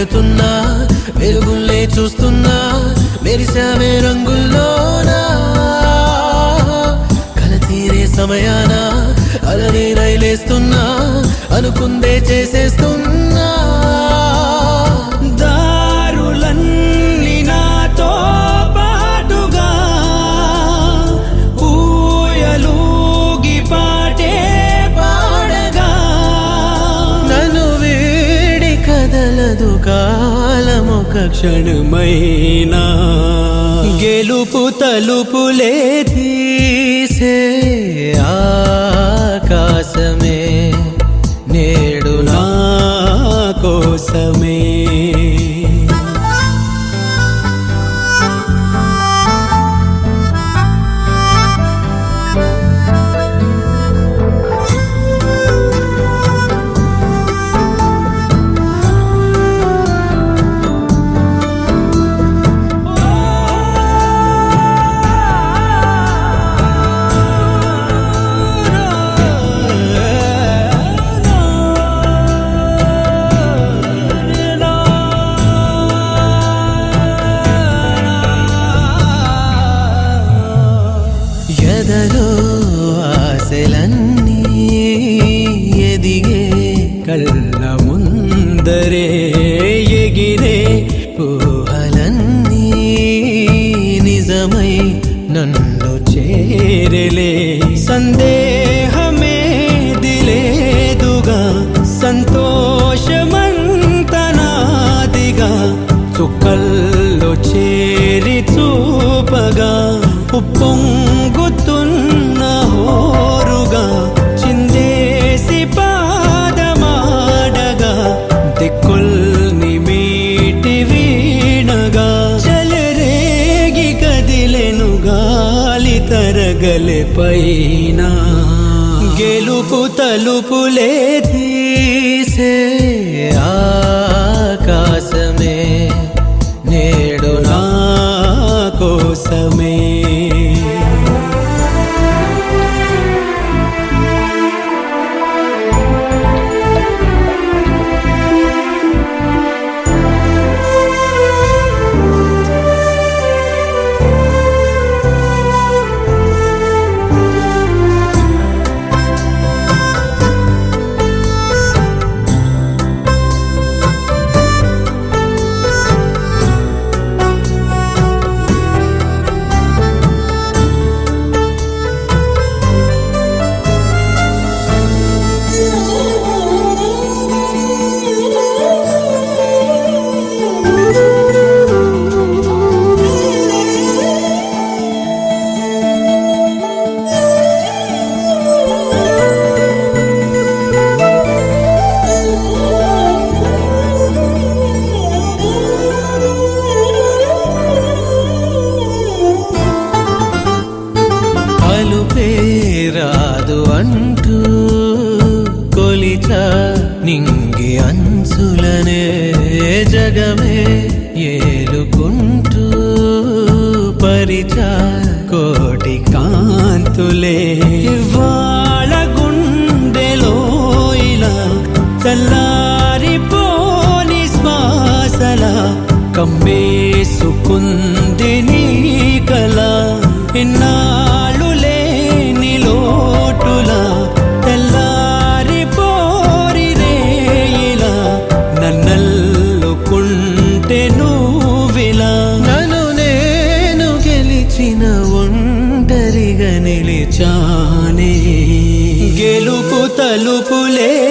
వెళుతున్నా వెలుగుల్లే చూస్తున్నా మెరిసావే రంగుల్లోనా? కల తీరే సమయాన అలనే రైలేస్తున్నా అనుకుందే చేసేస్తున్నా. క్షణమైనా గెలుపు తలుపులే తీసే ఆ మన ముందరే ఎగిరే ఊహలన్నీ నిజమై నన్ను చేరలే సందే అయినా గెలుపు తలుపులే తీసే ఆకాశమే నేడు నా కోసమే. నింగి అంచులనే జగమే ఏలుకుంటూ పరిచ కోటి కాంతులే. వాళ్ళ గుండెలో ఇలా చల్లారిపోని శ్వాసల కమ్మేసుకుంది నీ కళ ఇన్నాళ్ళు నిలిచానే. గెలుపు తలుపులే